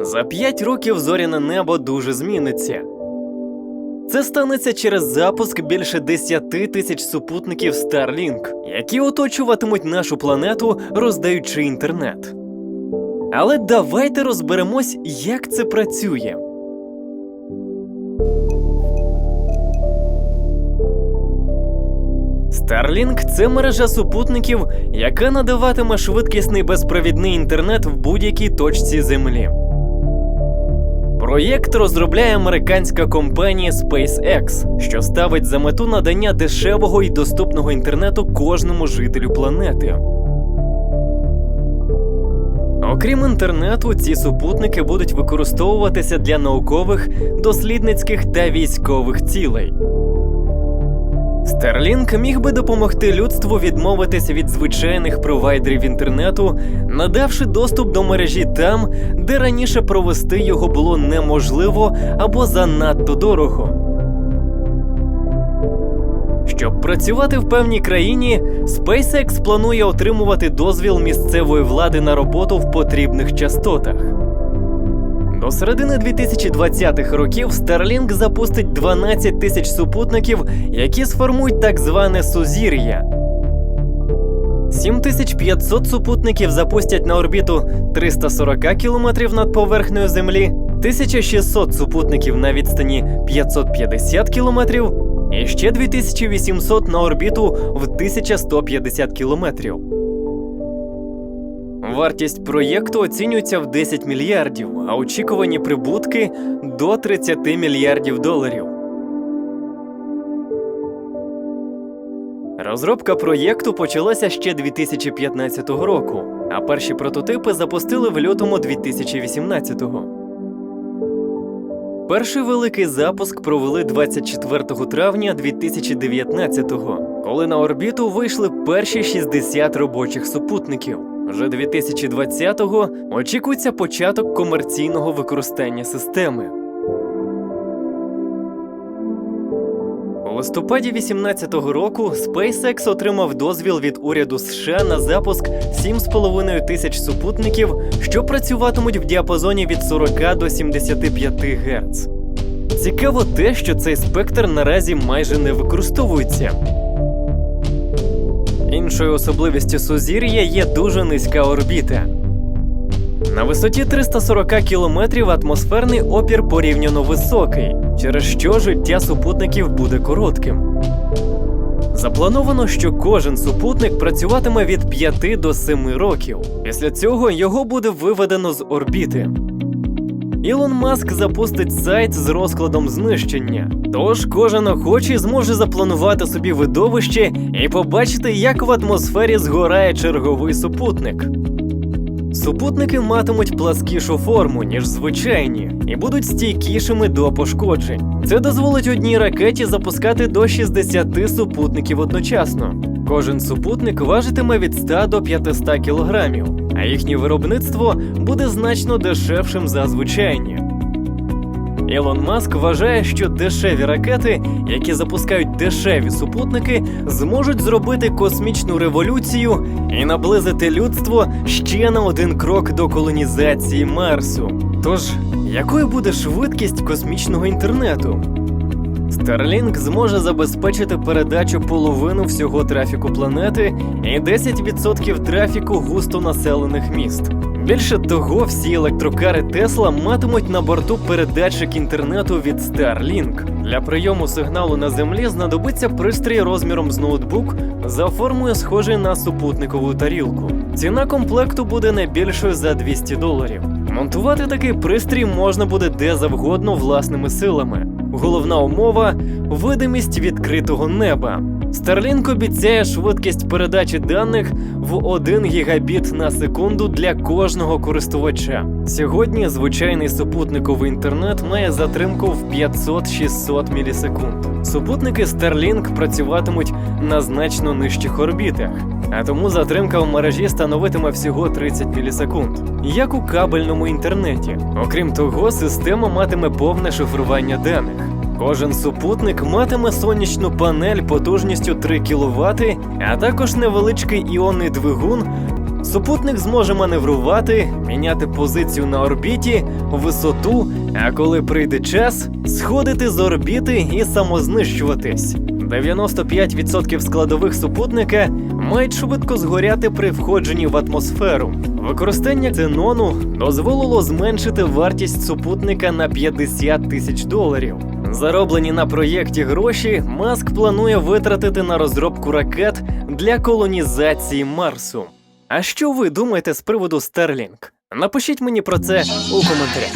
За 5 років зоряне небо дуже зміниться. Це станеться через запуск більше 10 тисяч супутників Starlink, які оточуватимуть нашу планету, роздаючи інтернет. Але давайте розберемось, як це працює. Starlink – це мережа супутників, яка надаватиме швидкісний безпровідний інтернет в будь-якій точці Землі. Проєкт розробляє американська компанія SpaceX, що ставить за мету надання дешевого і доступного інтернету кожному жителю планети. Окрім інтернету, ці супутники будуть використовуватися для наукових, дослідницьких та військових цілей. Starlink міг би допомогти людству відмовитися від звичайних провайдерів інтернету, надавши доступ до мережі там, де раніше провести його було неможливо або занадто дорого. Щоб працювати в певній країні, SpaceX планує отримувати дозвіл місцевої влади на роботу в потрібних частотах. До середини 2020-х років Starlink запустить 12 тисяч супутників, які сформують так зване сузір'я. 7500 супутників запустять на орбіту 340 км над поверхнею Землі, 1600 супутників на відстані 550 км і ще 2800 на орбіту в 1150 км. Вартість проєкту оцінюється в 10 мільярдів, а очікувані прибутки до 30 мільярдів доларів. Розробка проєкту почалася ще 2015 року, а перші прототипи запустили в лютому 2018-го. Перший великий запуск провели 24 травня 2019-го, коли на орбіту вийшли перші 60 робочих супутників. Вже 2020-го очікується початок комерційного використання системи. У листопаді 2018 року SpaceX отримав дозвіл від уряду США на запуск 7,5 тисяч супутників, що працюватимуть в діапазоні від 40 до 75 Гц. Цікаво те, що цей спектр наразі майже не використовується. Іншою особливістю сузір'я є дуже низька орбіта. На висоті 340 кілометрів атмосферний опір порівняно високий, через що життя супутників буде коротким. Заплановано, що кожен супутник працюватиме від 5 до 7 років. Після цього його буде виведено з орбіти. Ілон Маск запустить сайт з розкладом знищення. Тож кожен охочий зможе запланувати собі видовище і побачити, як в атмосфері згорає черговий супутник. Супутники матимуть пласкішу форму, ніж звичайні, і будуть стійкішими до пошкоджень. Це дозволить одній ракеті запускати до 60 супутників одночасно. Кожен супутник важитиме від 100 до 500 кілограмів, а їхнє виробництво буде значно дешевшим за звичайні. Ілон Маск вважає, що дешеві ракети, які запускають дешеві супутники, зможуть зробити космічну революцію і наблизити людство ще на один крок до колонізації Марсу. Тож, якою буде швидкість космічного інтернету? Starlink зможе забезпечити передачу половину всього трафіку планети і 10% трафіку густонаселених міст. Більше того, всі електрокари Тесла матимуть на борту передатчик інтернету від Starlink. Для прийому сигналу на землі знадобиться пристрій розміром з ноутбук за формою схожий на супутникову тарілку. Ціна комплекту буде не більшою за 200 доларів. Монтувати такий пристрій можна буде де завгодно власними силами. Головна умова видимість відкритого неба. Starlink обіцяє швидкість передачі даних в 1 гігабіт на секунду для кожного користувача. Сьогодні звичайний супутниковий інтернет має затримку в 500-600 мілісекунд. Супутники Starlink працюватимуть на значно нижчих орбітах, а тому затримка в мережі становитиме всього 30 мілісекунд, як у кабельному інтернеті. Окрім того, система матиме повне шифрування даних. Кожен супутник матиме сонячну панель потужністю 3 кВт, а також невеличкий іонний двигун Супутник зможе маневрувати, міняти позицію на орбіті, висоту, а коли прийде час, сходити з орбіти і самознищуватись. 95% складових супутника мають швидко згоряти при входженні в атмосферу. Використання ксенону дозволило зменшити вартість супутника на 50 тисяч доларів. Зароблені на проєкті гроші Маск планує витратити на розробку ракет для колонізації Марсу. А що ви думаєте з приводу Starlink? Напишіть мені про це у коментарях.